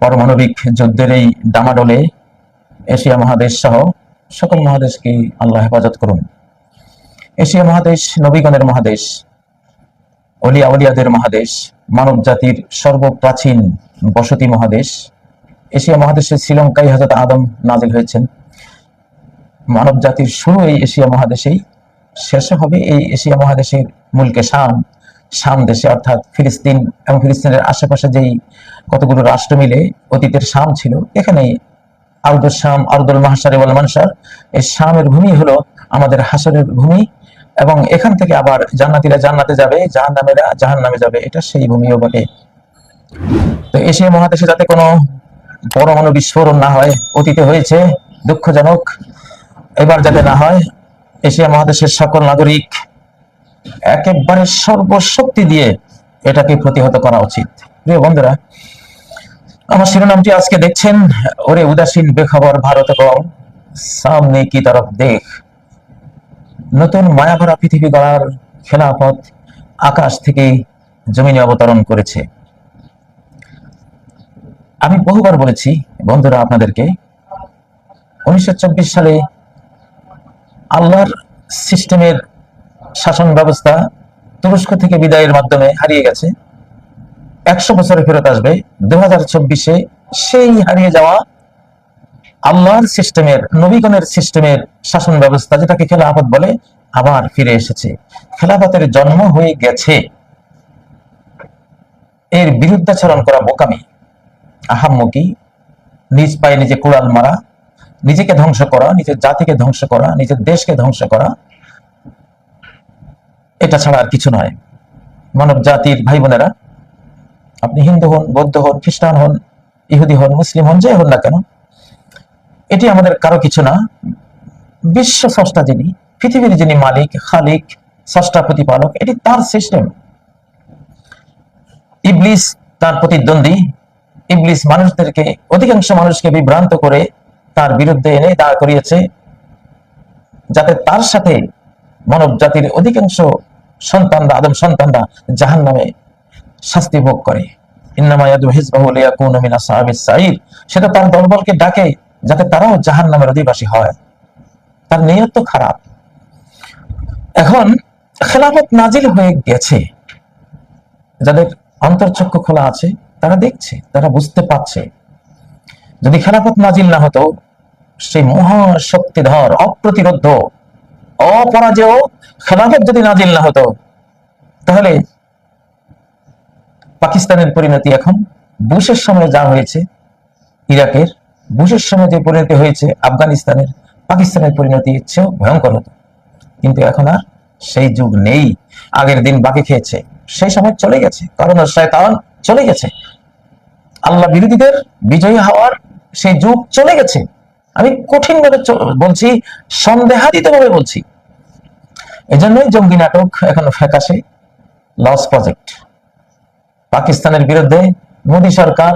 পারমাণবিক যুদ্ধের এই ডামাডোলে এশিয়া মহাদেশ সহ সকল মহাদেশকে আল্লাহ হেফাজত করুন। এশিয়া মহাদেশ, নবীগণের মহাদেশ, অলিয়া অলিয়াদের মহাদেশ মানব জাতির সর্বপ্রাচীন বসতি মহাদেশ, এশিয়া মহাদেশে শ্রীলঙ্কায় হজরত আদম নাজিল হয়েছেন। মানব জাতির শুরু এই এশিয়া মহাদেশেই, শেষ হবে এই এশিয়া মহাদেশের মুলকে শাম শাম দেশে, অর্থাৎ ফিলিস্তিন এবং ফিলিস্তিনের আশেপাশে যেই কতগুলো রাষ্ট্র মিলে অতীতের শাম ছিল, এখানে আরদুল শাম, আরদুল মাহাসার ওয়াল মানসার, এই শামের ভূমি হলো আমাদের হাসরের ভূমি এবং এখান থেকে আবার জান্নাতীরা জান্নাতে যাবে জাহান নামেরা জাহান নামে যাবে, এটা সেই ভূমিও বটে। তো এশিয়া মহাদেশে যাতে কোনো পরমাণু বিস্ফোরণ না হয়, অতীতে হয়েছে, দুঃখজনক, এবার যাতে না হয়, এশিয়া মহাদেশের সকল নাগরিক একেবারে সর্বশক্তি দিয়ে এটাকে প্রতিহত করা উচিত। প্রিয় বন্ধুরা, আমার শিরোনামটি আজকে দেখছেন ওরে উদাসীন বেখবর ভারত এবং সামনে কি তরফ দেখ। নতুন মায়াভরা পৃথিবী গড়ার খেলাফত আকাশ থেকে জমিনে অবতরণ করেছে। আমি বহুবার বলেছি, বন্ধুরা আপনাদেরকে, উনিশশো চব্বিশ সালে আল্লাহর সিস্টেমের শাসন ব্যবস্থা তুরস্ক থেকে বিদায়ের মাধ্যমে হারিয়ে গেছে। একশো বছরে ফেরত আসবে। দু হাজার চব্বিশে সেই হারিয়ে যাওয়া আল্লাহর সিস্টেমের, নবীগণের সিস্টেমের শাসন ব্যবস্থা, যেটাকে খেলাফত বলে, আবার ফিরে এসেছে। খেলাফতের জন্ম হয়ে গেছে। এর বিরুদ্ধাচরণ করা বোকামি, আহাম্মকি, নিজ পায়ে নিজে কুড়াল মারা, নিজেকে ধ্বংস করা, নিজের জাতিকে ধ্বংস করা, নিজের দেশকে ধ্বংস করা এটা ছাড়া আর কিছু নয়। মানব জাতির ভাই বোনেরা আপনি হিন্দু হন, বৌদ্ধ হন, খ্রিস্টান হন, ইহুদি হন, মুসলিম হন, যে হন না কেন, এটি আমাদের কারও কিছু না। বিশ্ব স্রষ্টা যিনি, পৃথিবীর যিনি মালিক, খালিক, স্রষ্টা, প্রতিপালক, এটি তার সিস্টেম। ইবলিস তার প্রতিদ্বন্দ্বী। ইবলিস মানুষদেরকে, অধিকাংশ মানুষকে বিভ্রান্ত করে তার বিরুদ্ধে এনে দাঁড় করিয়েছে, যাতে তার সাথে মানব জাতির অধিকাংশ সন্তানরা, আদম সন্তানরা জাহান নামে শাস্তি ভোগ করে। সেটা তার দলবলকে ডাকে যাতে তারাও জাহান নামের অধিবাসী হয়। তার নিয়ত খারাপ। এখন খেলাফত নাজিল হয়ে গেছে। যাদের অন্তর্চক্ষু খোলা আছে, তারা দেখছে, তারা বুঝতে পারছে। যদি খেলাফত নাজিল না হতো, সেই মহাশক্তিধর, অপ্রতিরোধ অপরাজেয় খেলাফত যদি নাজিল না হতো, তাহলে পাকিস্তানের পরিণতি এখন বুশের সময় যা হয়েছে, ইরাকের বুশের সময় যে পরিণতি হয়েছে, আফগানিস্তানের পাকিস্তানের পরিণতি চেয়েও ভয়ঙ্কর হতো। কিন্তু এখন আর সেই যুগ নেই। আগের দিন বাকি খেয়েছে, সেই সময় চলে গেছে। কারণ শয়তান চলে গেছে। আল্লাহ বিরোধীদের বিজয়ী হওয়ার সেই যুগ চলে গেছে। আমি কঠিন ভাবে বলছি সন্দেহাতীত ভাবে বলছি। এজন্যই জঙ্গি নাটক এখন ফ্যাকাশে। লস প্রজেক্ট পাকিস্তানের বিরুদ্ধে মোদী সরকার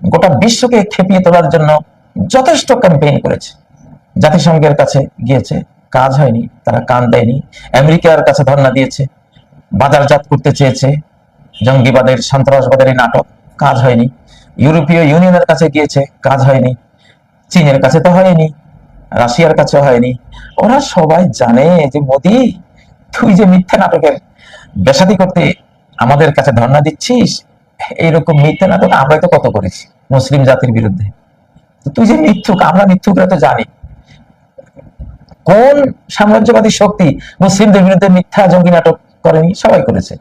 গোটা বিশ্বকে খেপিয়ে তোলার জন্য যথেষ্ট ক্যাম্পেইন করেছে। জাতিসংঘের কাছে গিয়েছে, কাজ হয়নি, তারা কান দেয়নি। আমেরিকার কাছে ধর্ণা দিয়েছে, বাজারজাত করতে চেয়েছে। জঙ্গিবাদের, সন্ত্রাসবাদের নাটক কাজ হয়নি। ইউরোপীয় ইউনিয়নের কাছে গিয়েছে, কাজ হয়নি। চীনের কাছে তো হয়নি, রাশিয়ার কাছে হয়নি। ওরা সবাই জানে যে মোদি, তুই যে মিথ্যা নাটকের বেসাদি করতে আমাদের কাছে ধর্ণা দিচ্ছিস, এইরকম মিথ্যা নাটক আমরা তো কত করেছি মুসলিম জাতির বিরুদ্ধে। তুই যে মিথ্যুক, আমরা মিথ্যুকরা তো জানি। কোন সাম্রাজ্যবাদী শক্তি মুসলিমদের বিরুদ্ধে মিথ্যা জঙ্গি নাটক করেনি? সবাই করেছে।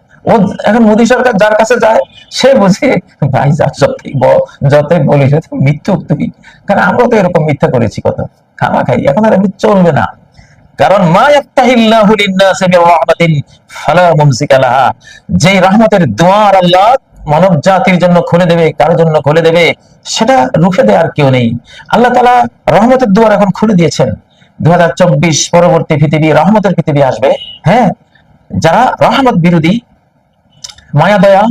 এখন মোদী সরকার যার কাছে যায়, সে বুঝে, ভাই, যা যতই যতই বলিস মিথ্যুক তুই। কারণ আমরা তো এরকম মিথ্যা করেছি কত খামা খাই এখন আর এমনি চলবে না। কারণ, মা যেই রহমতের আল্লাহ মানব জাতির জন্য খুলে দেবে, কার জন্য খুলে দেবে, সেটা রুখে দেওয়ার কেউ নেই। আল্লাহ তাআলা রহমতের দুয়ার এখন খুলে দিয়েছেন। দু হাজার চব্বিশ পরবর্তী পৃথিবী রহমতের পৃথিবী আসবে। হ্যাঁ যারা রহমত বিরোধী মায়া দয়া,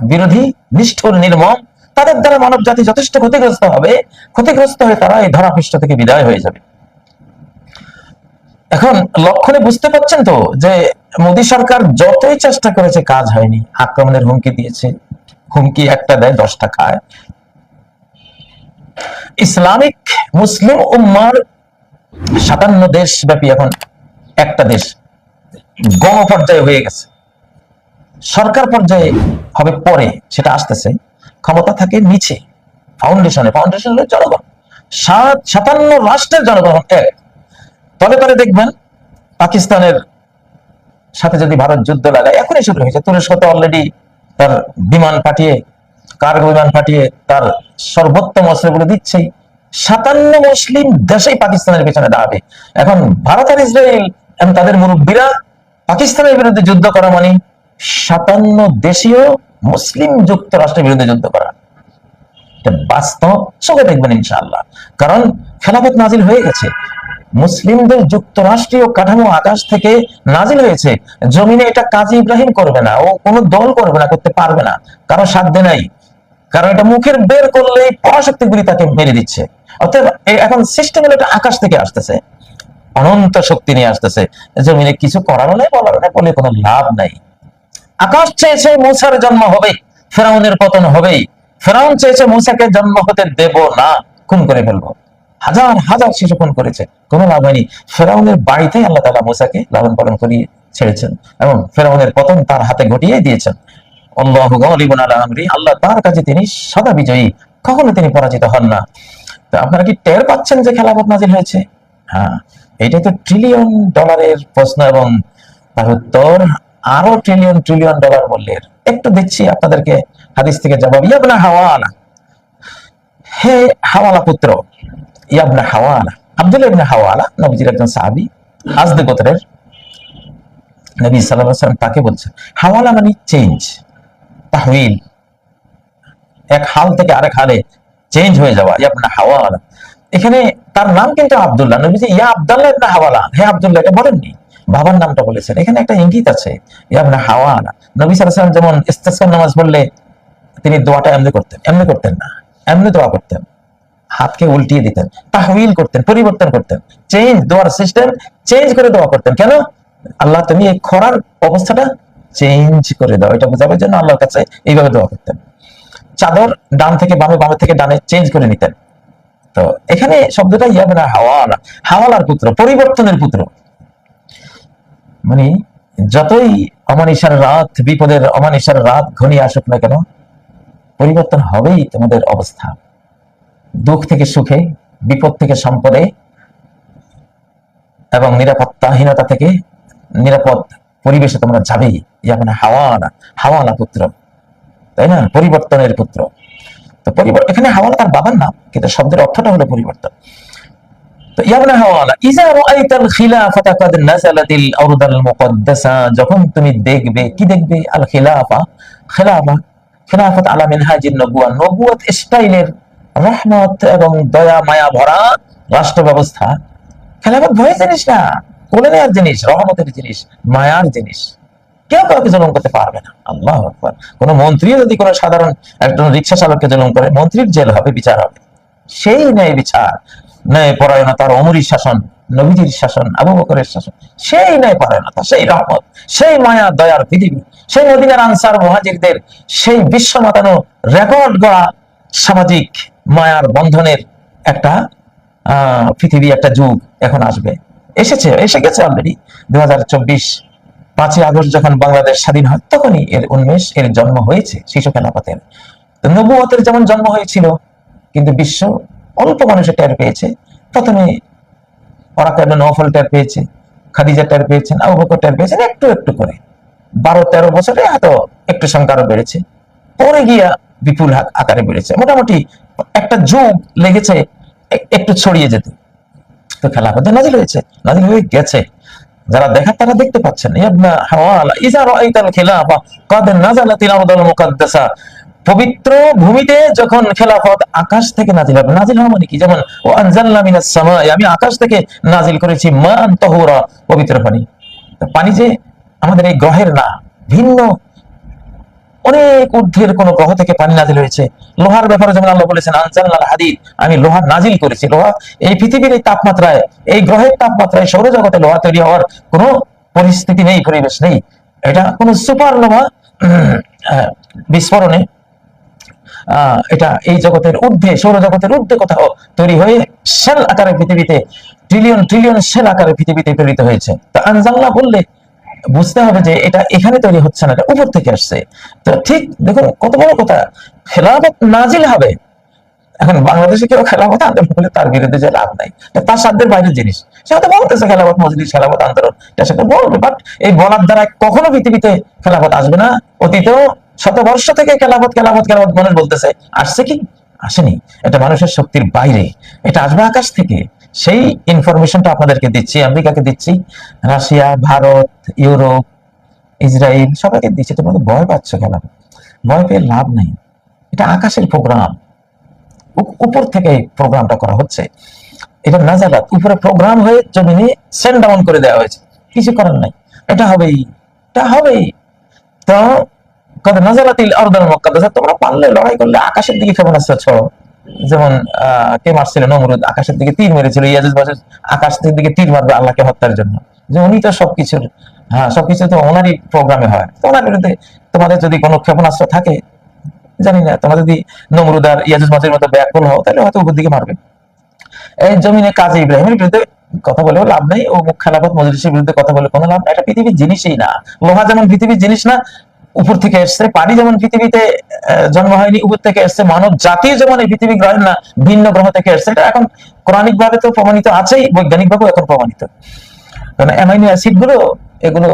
বিরোধী, নিষ্ঠুর, নির্মম, তাদের দ্বারা মানব জাতি যথেষ্ট ক্ষতিগ্রস্ত হবে। ক্ষতিগ্রস্ত হয়ে তারা এই ধরাপৃষ্ঠ থেকে বিদায় হয়ে যাবে। এখন লক্ষণে বুঝতে পারছেন তো যে মোদী সরকার যতই চেষ্টা করেছে, কাজ হয়নি। আক্রমণের হুমকি দিয়েছে। হুমকি একটা দেয়, দশটা খায়। ইসলামিক মুসলিম উম্মার সাতান্ন দেশ ব্যাপী এখন একটা দেশ গণপর্যায়ে হয়ে গেছে। সরকার পর্যায়ে হবে পরে সেটা আসতেছে, ক্ষমতা থাকে নিচে ফাউন্ডেশনে ফাউন্ডেশন হলো জনগণ। সাত, সাতান্ন রাষ্ট্রের জনগণ এক। তলে তলে দেখবেন, পাকিস্তানের সাথে যদি ভারত যুদ্ধ লাগায়, এখনই শুরু হয়েছে। তুরস্ক তো অলরেডি তার বিমান পাঠিয়ে, কার্গো বিমান পাঠিয়ে তার সর্বোত্তম অস্ত্রগুলো দিচ্ছেই সাতান্ন মুসলিম দেশেই পাকিস্তানের পেছনে দাঁড়াবে। এখন ভারত আর ইসরায়েল, এবং তাদের মুরব্বীরা পাকিস্তানের বিরুদ্ধে যুদ্ধ করা মানে সাতান্ন দেশীয় মুসলিম যুক্তরাষ্ট্রের বিরুদ্ধে যুদ্ধ করা। বাস্তব, চোখে দেখবেন ইনশাআল্লাহ। কারণ খেলাফত নাজিল হয়ে গেছে। মুসলিমদের যুক্তরাষ্ট্রীয় কাঠামো আকাশ থেকে নাজিল হয়েছে। জমিনে এটা কাজী ইব্রাহিম করবে না, ও কোনো দল করবে না, করতে পারবে না। কারও সাধ্য নাই। কারণ এটা মুখের বের করলেই পরাশক্তিগুলি তাকে মেরে দিচ্ছে। অর্থাৎ এখন সিস্টেম এটা আকাশ থেকে আসতেছে। অনন্ত শক্তি নিয়ে আসতেছে। জমিনে কিছু করারও নাই, বলারও নাই, বলে কোনো লাভ নাই। আকাশ চেয়েছে মুসার জন্ম হবে, ফেরাউনের পতন হবেই ফেরাউন চেয়েছে মুসাকে জন্ম হতে দেব না, খুন করে ফেলব। হাজার হাজার শিশু খুন করেছে, কোনো লাভ হয়নি। ফেরাউনের বাড়িতেই আল্লাহ তালা মুসাকে লালন পালন করিয়ে ছেড়েছেন এবং ফেরাউনের পতন তার হাতে ঘটিয়ে দিয়েছেন। আল্লাহ তার কাছে তিনি সদা বিজয়ী, কখনো তিনি পরাজিত হন না। তো আপনারা কি টের পাচ্ছেন যে খেলাফত নাজিল হয়েছে? হ্যাঁ এটা তো ট্রিলিয়ন ডলারের প্রশ্ন এবং তার উত্তর আরও ট্রিলিয়ন ট্রিলিয়ন ডলার মূল্যের। একটু দিচ্ছি আপনাদেরকে হাদিস থেকে জবাব। ইয়াবনা হাওয়ালা হে হাওয়ালা পুত্র, ইয়াবনা হাওয়ালা আব্দুল ইবনে হাওয়ালা, নবীজির একজন সাহাবী আজদে গোত্রের নবী সাল্লাল্লাহু আলাইহি ওয়াসাল্লাম তাকে বলছেন, হাওয়ালা মানে চেঞ্জ তাহউইল এক হাল থেকে আরেক হালে চেঞ্জ হয়ে যাওয়া, ইয়াবনা হাওয়ালা। এখানে তার নাম কিন্তু আব্দুল্লাহ। নবীজি, ইয়া আব্দুল্লাহ ইবনে হাওয়ালা। হে আব্দুল্লাহ, এটা বলেননি। বাবার নামটা বলেছেন। এখানে একটা ইঙ্গিত আছে ইয়াবনা হাওয়ালা নবী সাল্লাল্লাহু যেমন ইস্তিসকার নামাজ পড়লে তিনি দোয়াটা এমনি করতেন এমনি করতেন না। এমনি দোয়া করতেন। হাতকে উল্টিয়ে দিতেন তাহবিল করতেন, পরিবর্তন করতেন। চেঞ্জ দোয়ার সিস্টেম, চেঞ্জ করে দোয়া করতেন। কেন? আল্লাহ তুমি এই খরার অবস্থাটা চেঞ্জ করে দাও। এটা বোঝাবার জন্য আল্লাহর কাছে এইভাবে দোয়া করতেন। চাদর ডান থেকে বামে বামে থেকে ডানে চেঞ্জ করে নিতেন। তো এখানে শব্দটা ইয়াবেনা হাওয়ালা হাওয়ালার পুত্র, পরিবর্তনের পুত্র। মানে যতই অমানিসার রাত, বিপদের অমানিসার রাত ঘনিয়ে আসুক না কেন, পরিবর্তন হবেই তোমাদের অবস্থা। দুঃখ থেকে সুখে, বিপদ থেকে সম্পদে, এবং নিরাপত্তাহীনতা থেকে নিরাপদ পরিবেশে তোমরা যাবেই। যেমন হাওয়ানা হাওয়ানা পুত্র। তাই না? পরিবর্তনের পুত্র। তো পরিবর্তন এখানে হাওয়ালা তার বাবার নাম, কিন্তু শব্দের অর্থটা হলো পরিবর্তন। যখন তুমি দেখবে, কি দেখবে? আল খিলাফা খিলাফা, খিলাফত আলা মিনহাজিন নবুয়া নবুয়ত স্টাইলের রহমত এবং দয়া, মায়া ভরা রাষ্ট্র ব্যবস্থা খেলাফত ভয়ের জিনিস না কোলে নেওয়ার জিনিস, রহমতের জিনিস, মায়ার জিনিস। কেউ কাউকে জুলুম করতে পারবে না। আল্লাহ কোন মন্ত্রী যদি কোনো সাধারণ একজন রিক্সা চালককে জুলুম করে, মন্ত্রীর জেল হবে, বিচার হবে। সেই ন্যায় বিচার ন্যায় পরায়ণতার অমরি শাসন, নবীজির শাসন, আবু বকরের শাসন, সেই ন্যায় পরায়ণতা, সেই রহমত, সেই মায়া, দয়ার পৃথিবী, সেই মদিনার আনসার মহাজিরদের, সেই বিশ্ব মাতানো রেকর্ড গড়া সামাজিক মায়ার বন্ধনের একটা পৃথিবী, একটা যুগ এখন আসবে। এসেছে, এসে গেছে অলরেডি দু হাজার চব্বিশ পাঁচই আগস্ট যখন বাংলাদেশ স্বাধীন হয়, তখনই এর উন্মেষ, এর জন্ম হয়েছে শিশু খেলাপথের। তো নবুয়তের যেমন জন্ম হয়েছিল, কিন্তু বিশ্ব অল্প মানুষের টের পেয়েছে। প্রথমে ওরা নফল টের পেয়েছে? খাদিজা টের পেয়েছেন আবু বকর টের পেয়েছেন একটু একটু করে। বারো, তেরো বছরে হয়তো একটু সংখ্যা আরও বেড়েছে। পরে গিয়া বিপুল হা- আকারে বেড়েছে। মোটামুটি একটা যুগ লেগেছে একটু ছড়িয়ে যেতে। তো খেলাফত নাজিল হয়েছে, নাজিল হয়ে গেছে। যারা দেখার তারা দেখতে পাচ্ছেন। ইয়াবনা হাওয়ালা, ইজা রাআইতাল খিলাফা মুকাদ্দাসা। পবিত্র ভূমিতে যখন খেলাফত আকাশ থেকে নাজিল হবে, নাজিল হওয়া মানে কি? যেমন, ও আনজালনা মিনাস সামাই আমি আকাশ থেকে নাজিল করেছি মান তাহুরা পবিত্র পানি। পানি যে আমাদের এই গ্রহের না, ভিন্ন। অনেক ঊর্ধ্বের কোন গ্রহ থেকে পানি নাজিল হয়েছে। লোহার ব্যাপারে যেমন আল্লাহ বলেছেন, আনজালনাল হাদিদ আমি লোহা নাজিল করেছি। লোহা, এই পৃথিবীর এই তাপমাত্রায়, এই গ্রহের তাপমাত্রায় সৌরজগতে লোহা তৈরি হওয়ার কোনো পরিস্থিতি নেই, পরিবেশ নেই। এটা কোনো সুপার লোহা বিস্ফোরণে এটা এই জগতের ঊর্ধ্বে, সৌরজগতের ঊর্ধ্বে কোথাও তৈরি হয়ে সেল আকারে পৃথিবীতে ট্রিলিয়ন ট্রিলিয়ন সেল আকারে পৃথিবীতে প্রেরিত হয়েছে। তো আনজাল্লাহ বললে বুঝতে হবে যে এটা এখানে তৈরি হচ্ছে না, এটা উপর থেকে আসছে। তো ঠিক দেখুন, কত বড় কথা, খেলাফত নাজিল হবে। এখন বাংলাদেশে কেউ খেলাফত আন্দোলন করলে তার বিরুদ্ধে যে লাভ নাই। তার সাধ্যের বাইরের জিনিস। সে হয়তো বলতেছে খেলাফত মজলিস, খেলাফত আন্দোলন এটা সেটা বলবে বাট এই বলার দ্বারা কখনো পৃথিবীতে খেলাফত আসবে না, অতীতেও শত বর্ষ থেকে খেলাফত খেলাফত খেলাফত মানুষ বলতেছে, আসছে কি? আসেনি। এটা মানুষের শক্তির বাইরে। এটা আসবে আকাশ থেকে। সেই ইনফরমেশনটা আপনাদেরকে দিচ্ছি, আমেরিকাকে দিচ্ছি, রাশিয়া, ভারত, ইউরোপ, ইসরায়েল, সবাইকে দিচ্ছে। তোমরা তো ভয় পাচ্ছ খেলাফত ভয় পেয়ে লাভ নাই। এটা আকাশের প্রোগ্রাম উপর থেকে প্রোগ্রামটা করা হচ্ছে। এটা নাজালাত উপরে প্রোগ্রাম হয়ে জমিনে সেন্ড ডাউন করে দেওয়া হয়েছে। কিছু করার নাই। এটা হবেই। এটা হবেই। তো কত নাজালাতিল মুকাদ্দাসা তোমরা লড়াই করলে আকাশের দিকে ক্ষেপণাস্ত্র ছোড়ো যেমন কে মারছিল? নমরুদ আকাশের দিকে তীর মেরেছিল। ইয়াজুজ বাজুজ আকাশের দিকে তীর মারবে আল্লাহকে হত্যার জন্য। যে উনি তো সবকিছুর হ্যাঁ সবকিছু তো ওনারই প্রোগ্রামে হয়। তো ওনার বিরুদ্ধে তোমাদের যদি কোনো ক্ষেপণাস্ত্র থাকে, জানি না, তোমরা যদি নমরুদ আর ইয়াজুজ মাজের মতো ব্যাকুল হও, তাহলে হয়তো উপর দিকে মারবে। এই জমিনে কাজী ইব্রাহিমের বিরুদ্ধে কথা বলেও লাভ নেই, ও মুখ খেলাফত মজলিসের বিরুদ্ধে কথা বলে কোনো লাভ এটা পৃথিবীর জিনিসই না। লোহা যেমন পৃথিবীর জিনিস না উপর থেকে এসছে। পানি যেমন পৃথিবীতে জন্ম হয়নি, উপর থেকে এসছে। মানব জাতি যেমন এই পৃথিবী গ্রহের না, ভিন্ন গ্রহ থেকে এসছে। এটা এখন কোরআনিক ভাবে তো প্রমাণিত আছেই বৈজ্ঞানিক ভাবেও এখন প্রমাণিত। কারণ অ্যামাইনো অ্যাসিডগুলো এগুলো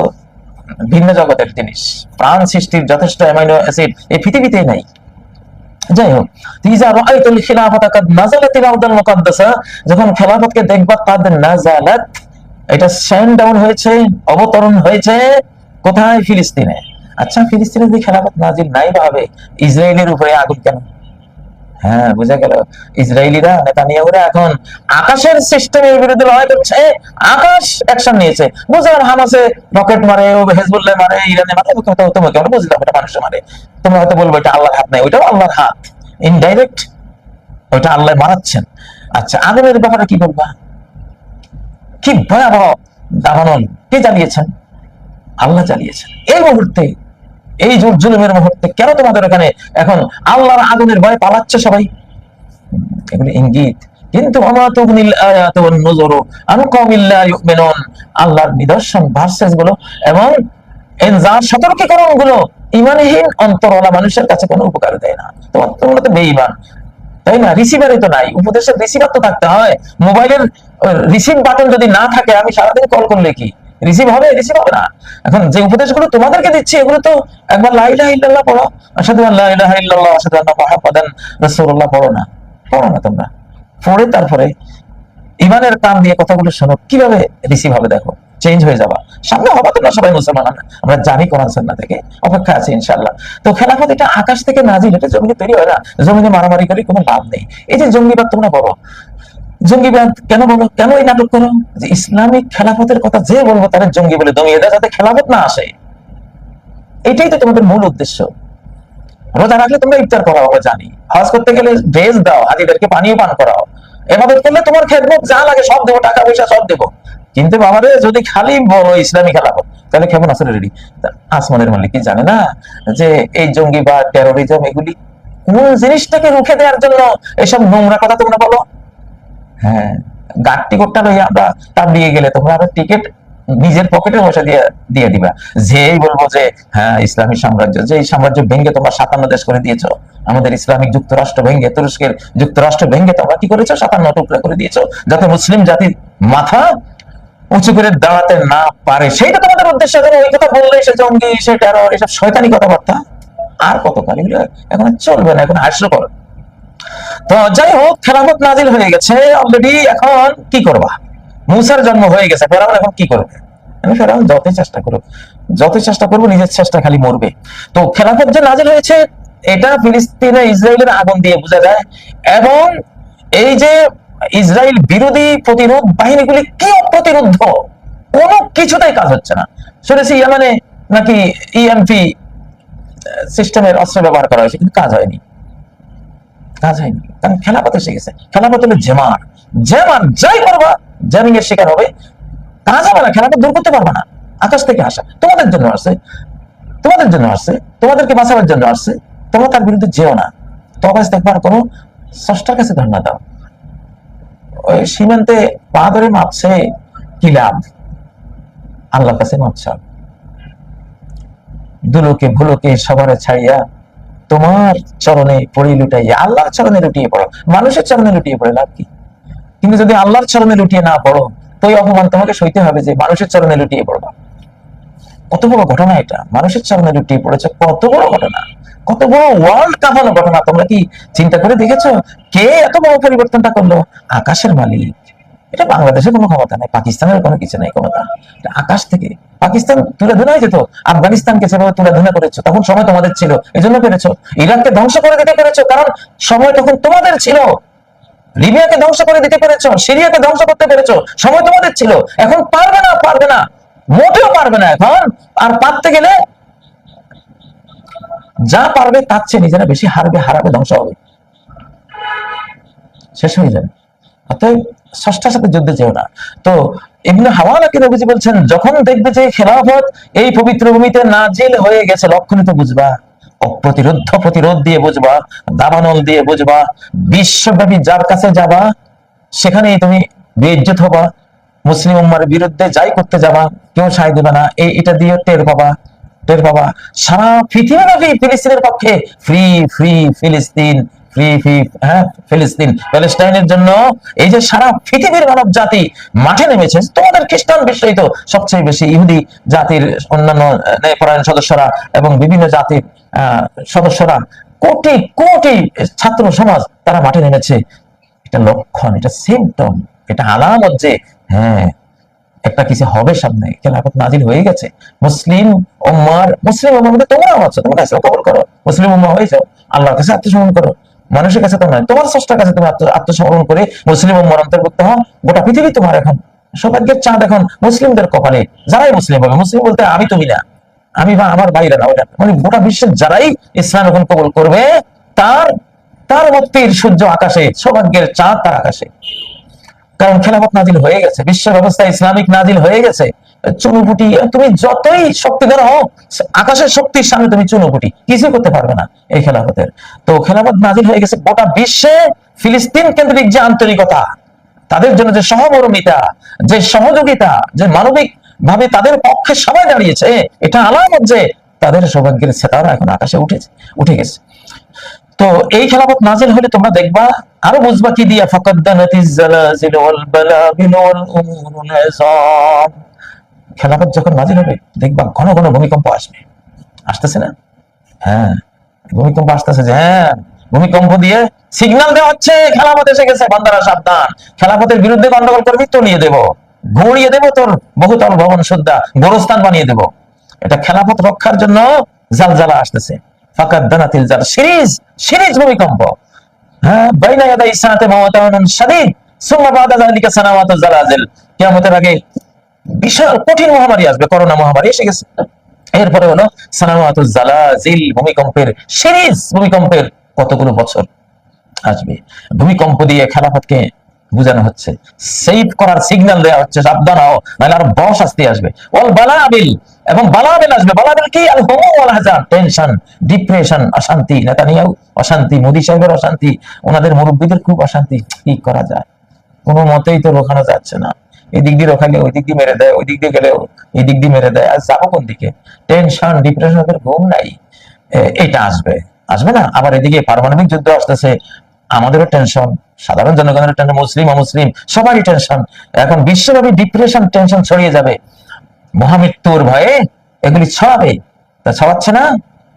ভিন্ন জগতের জিনিস। প্রাণ সৃষ্টির যথেষ্ট অ্যামাইনো অ্যাসিড এই পৃথিবীতেই নাই। যাই হোক যখন খেলাফতকে দেখবা কাদ নাযালাত, এটা সেন্ড ডাউন হয়েছে, অবতরণ হয়েছে কোথায়? ফিলিস্তিনে। আচ্ছা ফিলিস্তিনে যদি খেলাফত নাজিল নাই বা হবে? ইসরায়েলের উপরে আগুন কেন? হ্যাঁ বুঝা গেল। ইসরায়েলিরা, নেতানিয়াহুরা এখন আকাশের সিস্টেমের বিরুদ্ধে লড়াই করছে। আকাশ অ্যাকশন নিয়েছে। বুঝলাম হামাসে রকেট মারে, ও হেজবুল্লাহ মারে, ইরানে মারে তোমাকে আমরা বুঝলাম এটা মানুষে মারে। তোমরা হয়তো বলব, এটা আল্লাহর হাত নাই, ওইটাও আল্লাহর হাত। ইনডাইরেক্ট ওইটা আল্লাহ মারাচ্ছেন। আচ্ছা আগুনের ব্যাপারে কি বলবা? কি ভয়াবহ দাবানল? কে জ্বালিয়েছেন? আল্লাহ চালিয়েছেন এই মুহূর্তে এই জোর জুলুমের মুহূর্তে কেন তোমাদের এখানে এখন আল্লাহর আগুনের ভয়ে পালাচ্ছে সবাই? এগুলো ইঙ্গিত। কিন্তু আল্লাহর নিদর্শন ভার্সেসগুলো এবং ইনজার সতর্কীকরণগুলো ইমানহীন অন্তরওয়ালা মানুষের কাছে কোনো উপকার দেয় না। তোমার তোমরা তো বেঈমান। তাই না? রিসিভারই তো নাই। উপদেশের রিসিভার তো থাকতে হয়। মোবাইলের রিসিভ বাটন যদি না থাকে, আমি সারাদিন কল করলে কি? রিসিভ হবে রিসিভ হবে না। এখন যে উপদেশগুলো তোমাদেরকে দিচ্ছি, এগুলো তো একবার লা ইলাহা ইল্লাল্লাহ পড়ো। ইলাহা ইল্লাল্লাহ আন্না মুহাম্মাদান রাসূলুল্লাহ পড়ো না। পড়ো না তোমরা। পড়ে তারপরে ইমানের কান দিয়ে কথাগুলো শোনো। কীভাবে রিসিভ হবে দেখো? চেঞ্জ হয়ে যাবা। সামনে হবা সবাই মুসলমান, আমরা- জানি কোরআন সন্না থেকে। অপেক্ষা আছে ইনশাল্লাহ তো খেলাফত এটা আকাশ থেকে নাজিল, এটা জমিনে তৈরি হয় না। জমিনে মারামারি করে কোনো লাভ নেই। এই যে জঙ্গিবাদ তোমরা বলো জঙ্গিবাদ কেন বলো? কেন এই নাটক করো? যে ইসলামিক খেলাফতের কথা যে বলব, তারা জঙ্গি বলে দমিয়ে দেয় যাতে খেলাফত না আসে। এটাই তো তোমাদের মূল উদ্দেশ্য। রোজা রাখলে তোমরা ইফতার করাও, আমরা জানি। হজ করতে গেলে ড্রেস দাও, হাজিদেরকে পানীয় পান করাও। এবাদত করলে তোমার খেদমত যা লাগে সব দেবো, টাকা পয়সা সব দেবো। কিন্তু বাবারে, যদি খালি বলো ইসলামী খেলাফত, তাহলে কেমন আসলে রেডি? আসমানের মালিক কি জানে না যে এই জঙ্গি বা টেরোরিজম এগুলি কোন জিনিসটাকে রুখে দেওয়ার জন্য এসব নোংরা কথা তোমরা বলো? হ্যাঁ গাড় টিকিটটা লইয়া আমরা তাবলিয়ে গেলে তোমরা আবার টিকিট নিজের পকেটে পয়সা দিয়ে দিয়ে দিবা। যেই বলব যে হ্যাঁ ইসলামী সাম্রাজ্য যে এই সাম্রাজ্য ভেঙে তোমরা সাতান্ন দেশ করে দিয়েছ, আমাদের ইসলামিক যুক্তরাষ্ট্র ভেঙে তুরস্কের যুক্তরাষ্ট্র ভেঙে তোমরা কি করেছ? সাতান্ন টুকরা করে দিয়েছ, যাতে মুসলিম জাতির মাথা উঁচু করে দাঁড়াতে না পারে। সেইটা তোমাদের উদ্দেশ্য যেন ওই কথা বললে সে জঙ্গি, সে টেরর এসব শয়তানি কথাবার্তা আর কতকাল এগুলো এখন চলবে না, এখন হাস্যকর তো যাই হোক খেলাফত নাজিল হয়ে গেছে। অলরেডি এখন কি করবা? মুসার জন্ম হয়ে গেছে ফেরাউন এখন কি করবে? আমি ফেরাউন যতই চেষ্টা করো যতই চেষ্টা করব, নিজের চেষ্টা খালি মরবে। তো খেলাফত যে নাজিল হয়েছে, এটা ফিলিস্তিনে ইসরায়েলের আগুন দিয়ে বোঝা যায়। এবং এই যে ইসরায়েল বিরোধী প্রতিরোধ বাহিনীগুলি কি অপ্রতিরোধ? কোনো কিছুতেই কাজ হচ্ছে না। শুনেছি ইয়ামানে নাকি ইএমপি সিস্টেমের অস্ত্র ব্যবহার করা হয়েছে, কিন্তু কাজ হয়নি। কাজ হয়নি। কারণ হলো জেমার। জেমার যাই করবা জ্যামিং এর শিকার হবে। কাজ হবে না দূর করতে পারবে না। আকাশ থেকে আসা। তোমাদের জন্য আসছে। তোমাদের জন্য আসছে। তোমাদেরকে বাঁচাবার জন্য আসছে। তোমরা তার বিরুদ্ধে যেও না। তবে দেখবার করো স্রষ্টার কাছে ধর্ণা দাও। ওই সীমান্তে পা ধরে মাপছে কি লাভ? আল্লাহর কাছে মাপছ। দুলোকে, ভুলোকে সবারে ছাড়িয়া তোমার চরণে পড়ি লুটাইয়া, আল্লাহর চরণে লুটিয়ে পড়ো। মানুষের চরণে লুটিয়ে পড়ে লাভ কি? কিন্তু যদি আল্লাহর চরণে লুটিয়ে না পড়ো, তো ওই অপমান তোমাকে সইতে হবে যে মানুষের চরণে লুটিয়ে পড়বা। কত বড় ঘটনা এটা। মানুষের চরণে লুটিয়ে পড়েছে কত বড় ঘটনা। কত বড় ওয়ার্ল্ড কাঁপানো ঘটনা। তোমরা কি চিন্তা করে দেখেছ? কে এত বড় পরিবর্তনটা করল? আকাশের মালিক। এটা বাংলাদেশের কোনো ক্ষমতা নাই, পাকিস্তানের কোনো কিছু নাই, ক্ষমতা। আকাশ থেকে। পাকিস্তান তুলে ধরে যেত, আফগানিস্তানকে যেভাবে তুলে ধরে করেছ, তখন সময় তোমাদের ছিল এই জন্য পেরেছ। ইরাককে ধ্বংস করে দিতে পেরেছ, কারণ সময় তখন তোমাদের ছিল। লিবিয়াকে ধ্বংস করে দিতে পেরেছ, সিরিয়াকে ধ্বংস করতে পেরেছ, সময় তোমাদের ছিল। এখন পারবে না পারবে না। মোটেও পারবে না এখন। আর পারতে গেলে যা পারবে তার চেয়ে নিজেরা বেশি হারবে, হারাবে, ধ্বংস হবে। শেষ হয়ে যাবে। অতএব ষষ্ঠার সাথে যুদ্ধে না। তো ইবনে হাওয়ালাকে নবীজি বলছেন, যখন দেখবে যে খেলাফত এই পবিত্র ভূমিতে নাজিল হয়ে গেছে, লক্ষণিত বুঝবা। প্রতিরোধ প্রতিরোধ দিয়ে বুঝবা, দাবানল দিয়ে বুঝবা, বিশ্বব্যাপী যার কাছে যাবা, সেখানেই তুমি বেজ্জত হবা। মুসলিম উম্মার বিরুদ্ধে যাই করতে যাবা, কেউ সায় দেবে না। এই, এটা দিয়ে টের পাবা টের পাবা। সারা পৃথিবীব্যাপী ফিলিস্তিনের পক্ষে ফ্রি ফ্রি ফিলিস্তিন হ্যাঁ এই যে সারা পৃথিবীর মানব জাতি মাঠে নেমেছে, তোমাদের খ্রিস্টান সবচেয়ে বেশি ইহুদি জাতির অন্যান্য সদস্যরা এবং বিভিন্ন জাতির সদস্যরা কোটি কোটি ছাত্র সমাজ তারা মাঠে নেমেছে। এটা লক্ষণ, এটা সিমটম এটা আলামত যে হ্যাঁ একটা কিছু হবে সামনে, খেলাফত নাজিল হয়ে গেছে। মুসলিম উম্মার মুসলিম উম্মার মধ্যে তোমরাও আছো, তোমরা কাছে কবল করো। মুসলিম উম্মা হয়েছে, আল্লাহর কাছে আত্মসমর্পণ করো। মানুষের কাছে তো নয়, তোমার স্রষ্টার কাছে তুমি আত্ম- আত্মসমর্পণ করে মুসলিম ও মরান্তর্ভুক্ত হও, গোটা পৃথিবী তোমার এখন। সৌভাগ্যের চাঁদ এখন মুসলিমদের কপালে, যারাই মুসলিম হবে, মুসলিম বলতে আমি তুমি না, আমি বা আমার বাইরে না ওটা মানে গোটা বিশ্বের যারাই ইসলাম এখন কবল করবে, তার তার মুক্তির সূর্য আকাশে, সৌভাগ্যের চাঁদ তার আকাশে। কারণ খেলাফত নাজিল হয়ে গেছে বিশ্ব ব্যবস্থা ইসলামিক নাজিল হয়ে গেছে, চুনুপুটি, তুমি যতই শক্তিধর হও, আকাশের শক্তির সামনে তুমি চুনুপুটি কিছু করতে পারবে না এই খেলাফতের। তো খেলাফত নাজিল হয়ে গেছে গোটা বিশ্বে ফিলিস্তিন কেন্দ্রিক যে আন্তরিকতা, তাদের জন্য যে সহমর্মিতা, যে সহযোগিতা, যে মানবিক ভাবে তাদের পক্ষে সবাই দাঁড়িয়েছে, এটা আলামত যে তাদের সৌভাগ্যের সেতারা এখন আকাশে উঠেছে, উঠে গেছে। তো এই খেলাফত নাজিল হলে তোমরা দেখবা, আরও বুঝবা কি দিয়া ফাকাদ্দানাতিজ খেলাফত যখন নাজিল হবে, দেখবা ঘন ঘন ভূমিকম্প আসবে। আসতেছে না? হ্যাঁ ভূমিকম্প আসতেছে যে হ্যাঁ ভূমিকম্প দিয়ে সিগন্যাল দেওয়া হচ্ছে, খেলাফত এসে গেছে, বান্দারা সাবধান। খেলাফতের বিরুদ্ধে গন্ডগোল করবি তলিয়ে দেব। ঘুরিয়ে দেব তোর বহুতল ভবন শ্রদ্ধা গোরস্থান বানিয়ে দেব। এটা খেলাফত রক্ষার জন্য জালজালা আসতেছে। ফাকাদ দানাতিল জাল সিরিজ সিরিজ ভূমিকম্প। হ্যাঁ বাইনা ইয়াদা ইসাতে সুম্মা বাদা যালিকা জালাজিল। কিয়ামতের আগে বিশাল কঠিন মহামারী আসবে, করোনা মহামারী এসে গেছে। এরপরে হলো সানাওয়াতুল জালাজিল ভূমিকম্পের সিরিজ, ভূমিকম্পের কতগুলো বছর আসবে? ভূমিকম্প দিয়ে খেলাফতকে বোঝানো হচ্ছে। সেভ করার সিগন্যাল দেওয়া হচ্ছে, সাবধান হও, নাহলে আরও বড় শাস্তি আসবে। ওয়াল বালাবিল, এবং বালাবিল আসবে। বালাবিল কি? আল হুমু ওয়াল হাজান টেনশন, ডিপ্রেশন, অশান্তি। নেতানিয়াহু, অশান্তি, মোদি সাহেবের অশান্তি, ওনাদের মুরব্বীদের খুব অশান্তি। কি করা যায়? কোনো মতেই তো রোখানো যাচ্ছে না। এই দিক দিয়ে রোখালে ওই দিক দিয়ে মেরে দেয় ওই দিক দিয়ে গেলে এই দিক দিয়ে মেরে দেয়। আর যাব কোন দিকে? টেনশন, ডিপ্রেশন, ওদের ঘুম নাই। এটা আসবে। আসবে না? আবার এদিকে পারমাণবিক যুদ্ধ আসতেছে। আমাদেরও টেনশন সাধারণ জনগণের টেনশন মুসলিম, অমুসলিম, সবারই টেনশন এখন বিশ্বব্যাপী ডিপ্রেশন টেনশন ছড়িয়ে যাবে। মহামৃত্যুর ভয়ে এগুলি ছড়াবে। তা ছড়াচ্ছে না?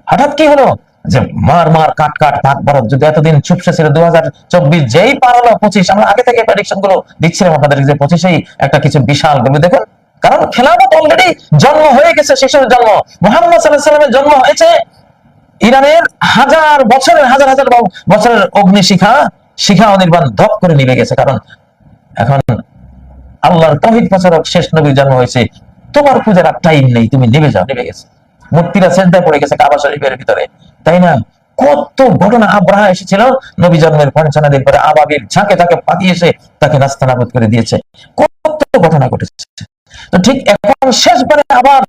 হঠাৎ কি হলো? যে মার মার, কাট কাট ভাগ ভারত যদি এতদিন চুপসে ছিল দু হাজার চব্বিশ যেই পার হলো পঁচিশ, আমরা আগে থেকে প্রেডিকশনগুলো দিচ্ছিলাম আপনাদের যে পঁচিশেই একটা কিছু বিশাল বলে দেখুন, কারণ খেলাফত অলরেডি জন্ম হয়ে গেছে, শিশুর জন্ম। মোহাম্মদ সাল্লাহ সাল্লামের জন্ম হয়েছে। ইরানের হাজার বছরের, হাজার হাজার বছরের অগ্নি শিখা শিখা অনির্বাণ ধপ করে নিভে গেছে। কারণ এখন আল্লাহর তহিদ প্রচারক শেষ নবীর জন্ম হয়েছে। তোমার পূজার আর টাইম নেই, তুমি নেমে যাও নেমে গেছে। মূর্তিরা সেন্টায় পড়ে গেছে কাবা শরীফের ভিতরে। তাই না? কত ঘটনা আব্রাহা এসেছিল। নবী জন্মের পঞ্চান্ন দিন পরে আবাবির ঝাঁকে তাকে পাঠিয়ে এসে তাকে নাস্তানাবুদ করে দিয়েছে। কত ঘটনা ঘটেছে। তো ঠিক এখন শেষবারে আবার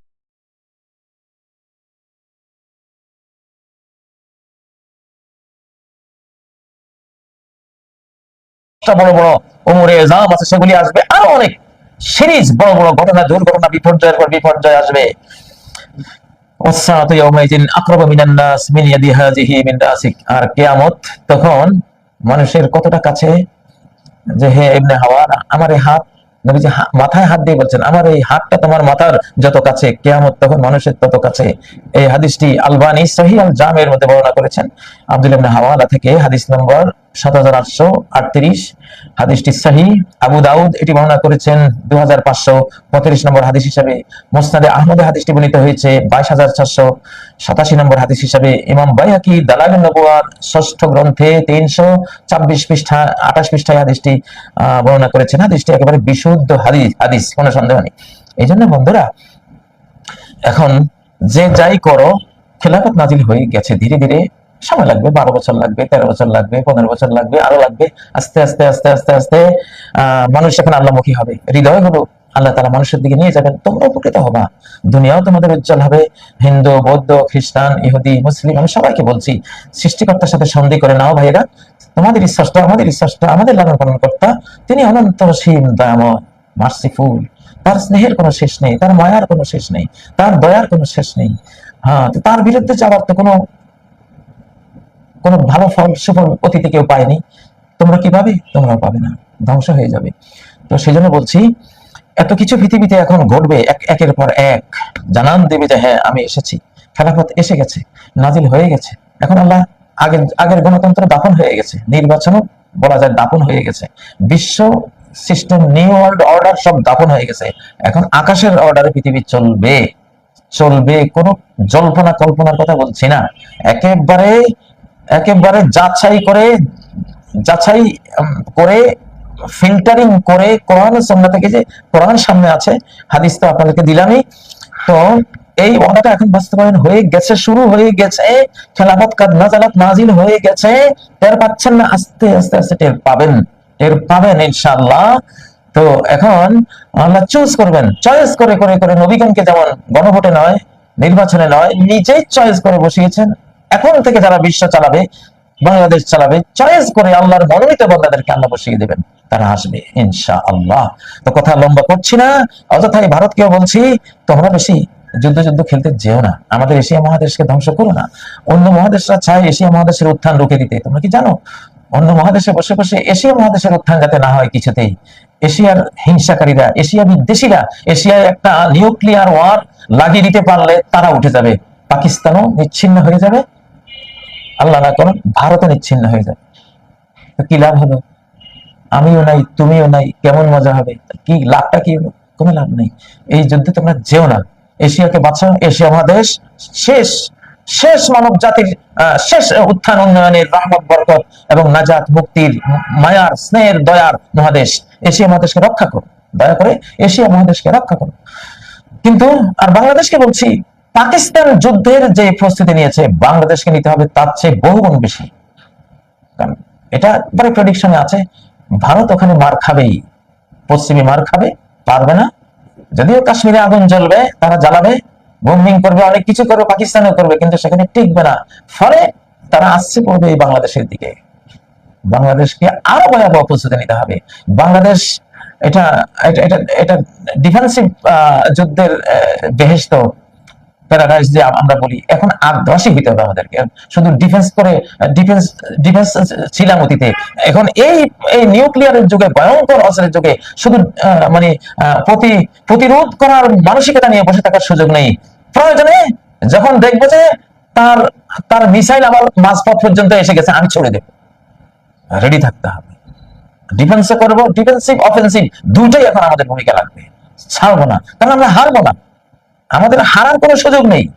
বড় বড় ওমরে এজাম আছে, সেগুলি আসবে। আরও অনেক সিরিজ, বড় বড় ঘটনা, দুর্ঘটনা বিপর্যয়ের পর বিপর্যয় আসবে। মানুষের যত কাছে, কেয়ামত তখন মানুষের তত কাছে। এই হাদিসটি আলবানি সহি জামের মধ্যে বর্ণনা করেছেন। আব্দুল ইবনে হাওয়ালা থেকে হাদিস নম্বর সাত হাজার আটশো আটত্রিশ। হাদিসটি সহি। আবু দাউদ এটি বর্ণনা করেছেন দু হাজার পাঁচশো পঁয়ত্রিশ নম্বর হাদিস হিসাবে। মোসনাদে আহমদে হাদিসটি বর্ণিত হয়েছে বাইশ হাজার চারশো সাতাশি নম্বর হাদিস হিসাবে। ইমাম বাইহাকি দালাল নবুয়ার ষষ্ঠ গ্রন্থে তিনশো ছাব্বিশ পৃষ্ঠা, আঠাশ পৃষ্ঠায় হাদিসটি বর্ণনা করেছেন। হাদিসটি একেবারে বিশুদ্ধ হাদিস হাদিস, কোনো সন্দেহ নেই। এই জন্য বন্ধুরা, এখন যে যাই করো, খেলাফত নাজিল হয়ে গেছে ধীরে ধীরে। সময় লাগবে, বারো বছর লাগবে, তেরো বছর লাগবে, পনেরো বছর লাগবে, আরও লাগবে। আস্তে আস্তে আস্তে আস্তে আস্তে মানুষ এখন আল্লাহমুখী হবে। হৃদয় হলো আল্লাহ তারা মানুষের দিকে নিয়ে যাবেন। তোমরা উপকৃত হবা। দুনিয়াও তোমাদের উজ্জ্বল হবে। হিন্দু, বৌদ্ধ, খ্রিস্টান, ইহুদি, মুসলিম, আমি সবাইকে বলছি, সৃষ্টিকর্তার সাথে সন্ধি করে নাও ভাইয়েরা। তোমাদের ঈশ্বরটা, আমাদের ঈশ্বরটা, আমাদের লালন পালন কর্তা, তিনি অনন্ত সীম দয়াময়, মার্সিফুল। তার স্নেহের কোনো শেষ নেই, তার মায়ার কোনো শেষ নেই, তার দয়ার কোনো শেষ নেই। হ্যাঁ তার বিরুদ্ধে যাওয়ার তো কোনো কোনো ভালো ফল, সুফল অতীতে কেউ পায়নি। তোমরা কি পাবে তোমরাও পাবে না। ধ্বংস হয়ে যাবে। তো সেই জন্য বলছি, এত কিছু পৃথিবীতে এখন ঘটবে এক, একের পর এক। জানান দেবে যে হ্যাঁ আমি এসেছি। খেলাফত এসে গেছে, নাজিল হয়ে গেছে। এখন আল্লাহ আগের আগের গণতন্ত্র দাপন হয়ে গেছে। নির্বাচনও বলা যায় দাপন হয়ে গেছে। বিশ্ব সিস্টেম নিউ ওয়ার্ল্ড অর্ডার সব দাপন হয়ে গেছে। এখন আকাশের অর্ডারে পৃথিবী চলবে। চলবে কোনো জল্পনা কল্পনার কথা বলছি না। একেবারে একেবারে যাচাই করে যাচাই করে ফিল্টারিং করে কোরআন সন্না থেকে যে কোরআন সামনে আছে হাদিস তো আপনাদেরকে দিলামই। তো এই অর্ডারটা এখন বাস্তবায়ন হয়ে গেছে, শুরু হয়ে গেছে, খেলাফত কাদ নাজালাত নাজিল হয়ে গেছে। টের পাচ্ছেন না, আস্তে আস্তে আস্তে টের পাবেন টের পাবেন ইনশাআল্লাহ। তো এখন আল্লাহ চুজ করবেন চয়েস করে করে করে নবীগণকে যেমন গণভোটে নয়, নির্বাচনে নয়, নিজেই চয়েস করে বসিয়েছেন। এখন থেকে যারা বিশ্ব চালাবে, বাংলাদেশ চালাবে, চয়েস করে আল্লাহর মনোনীত বন্দাদেরকে আল্লাহ বসিয়ে দেবেন, তারা আসবে ইনশা আল্লাহ তো কথা লম্বা করছি না, অযথাই ভারতকেও বলছি, তোমরা বেশি যুদ্ধ যুদ্ধ খেলতে যেও না, আমাদের এশিয়া মহাদেশকে ধ্বংস করো না। অন্য মহাদেশরা চায় এশিয়া মহাদেশের উত্থান রুখে দিতে, তোমরা কি জানো? অন্য মহাদেশে বসে বসে এশিয়া মহাদেশের উত্থান যাতে না হয় কিছুতেই, এশিয়ার হিংসাকারীরা, এশিয়া বিদ্বেষীরা, এশিয়ায় একটা নিউক্লিয়ার ওয়ার লাগিয়ে দিতে পারলে তারা উঠে যাবে, পাকিস্তানও বিচ্ছিন্ন হয়ে যাবে আল্লাহ না করুন ভারতও নিচ্ছিন্ন হয়ে তো কি লাভ হলো আমিও নাই, তুমিও নাই, কেমন মজা হবে? কি লাভটা কি হলো কোনো লাভ নেই। এই যুদ্ধে তোমরা যেও না। এশিয়াকে বাঁচাও, এশিয়া মহাদেশ শেষ শেষ মানব জাতির শেষ উত্থান উন্নয়নের রহমত বরকত এবং নাজাত মুক্তির মায়ার, স্নেহের, দয়ার মহাদেশ। এশিয়া মহাদেশকে রক্ষা করো। দয়া করে এশিয়া মহাদেশকে রক্ষা করো। কিন্তু, আর বাংলাদেশকে বলছি পাকিস্তান যুদ্ধের যে প্রস্তুতি নিয়েছে, বাংলাদেশকে নিতে হবে তার চেয়ে বহুগুণ বেশি। এটা একবারে প্রেডিকশনে আছে, ভারত ওখানে মার খাবেই, পশ্চিমে মার খাবে, পারবে না। যদিও কাশ্মীরে আগুন জ্বলবে, তারা জ্বালাবে বোম্বিং করবে, অনেক কিছু করবে, পাকিস্তানেও করবে, কিন্তু সেখানে টিকবে না। ফলে তারা আসছে পড়বে এই বাংলাদেশের দিকে। বাংলাদেশকে আরও ভয়াবহ প্রস্তুতি নিতে হবে। বাংলাদেশ এটা এটা এটা ডিফেন্সিভ যুদ্ধের বেহেস্ত যে আমরা বলি, এখন আগ্রাসী হইতে হবে আমাদেরকে। শুধু ডিফেন্স করে ডিফেন্স ডিফেন্স ছিলাম অতীতে। এখন এই এই নিউক্লিয়ারের যুগে, ভয়ঙ্কর অস্ত্রের যুগে, শুধু মানে প্রতি, প্রতিরোধ করার মানসিকতা নিয়ে বসে থাকার সুযোগ নেই। প্রয়োজনে যখন দেখব যে তার তার মিসাইল আমার মাঝপথ পর্যন্ত এসে গেছে, আমি ছড়ে দেবো। রেডি থাকতে হবে। ডিফেন্সে করব ডিফেন্সিভ অফেন্সিভ দুটোই এখন আমাদের ভূমিকা লাগবে ছাড়বো না, কারণ আমরা হারবো না। আমাদের হারার কোনো সুযোগ নেই।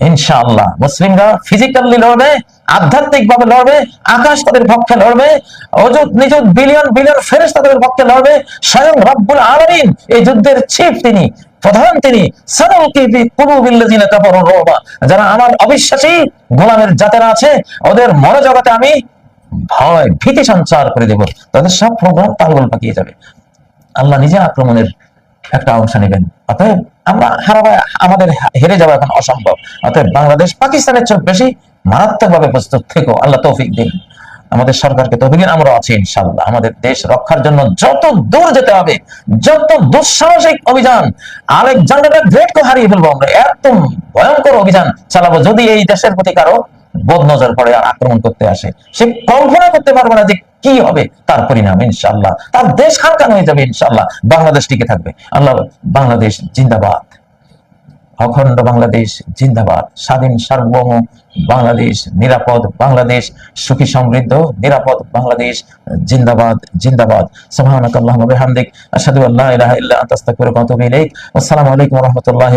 ইনশাআল্লাহ। মুসলিমরা ফিজিক্যালি লড়বে আধ্যাত্মিক ভাবে লড়বে, আকাশ তাদের পক্ষে লড়বে, অযুত নিযুত বিলিয়ন বিলিয়ন ফেরেস তাদের পক্ষে লড়বে। স্বয়ং রব্বুল আলামিন এই যুদ্ধের চিফ তিনি, প্রধান তিনি। যারা আমার অবিশ্বাসী গোলামের জাতেরা আছে, ওদের মনোজগতে আমি ভয়, ভীতি সঞ্চার করে দেব। তাদের সব প্রোগ্রাম পাগল পাকিয়ে যাবে। আল্লাহ নিজে আক্রমণের একটা অংশ নেবেন। অতএব আমরা হারাবা আমাদের হেরে যাওয়া এখন অসম্ভব। অতএব বাংলাদেশ পাকিস্তানের চেয়ে বেশি মারাত্মক ভাবে প্রস্তুত থেকো। আল্লাহ তৌফিক দিন। আমাদের সরকারকে তহবিল আমরা আছি ইনশাল্লাহ আমাদের দেশ রক্ষার জন্য যত দূর যেতে হবে, যত দুঃসাহসিক অভিযান আলেকজান্ডারের গ্রেটকে হারিয়ে ফেলব আমরা। এত ভয়ঙ্কর অভিযান চালাবো। যদি এই দেশের প্রতি কারও বদ নজর পড়ে আর আক্রমণ করতে আসে। সে কল্পনা করতে পারবে না যে কি হবে। তার পরিণাম ইনশাল্লাহ তার দেশ খানকান হয়ে যাবে ইনশাল্লাহ বাংলাদেশ টিকে থাকবে। আল্লাহ বাংলাদেশ জিন্দাবাদ। অখণ্ড বাংলাদেশ জিন্দাবাদ। স্বাধীন সার্বভৌম বাংলাদেশ, নিরাপদ বাংলাদেশ, সুখী সমৃদ্ধ, নিরাপদ বাংলাদেশ, জিন্দাবাদ জিন্দাবাদ। সুবহানাকাল্লাহুম্মা বিহামদিক। আশহাদু আল্লা আসসালামু আলাইকুম ওয়া রাহমাতুল্লাহি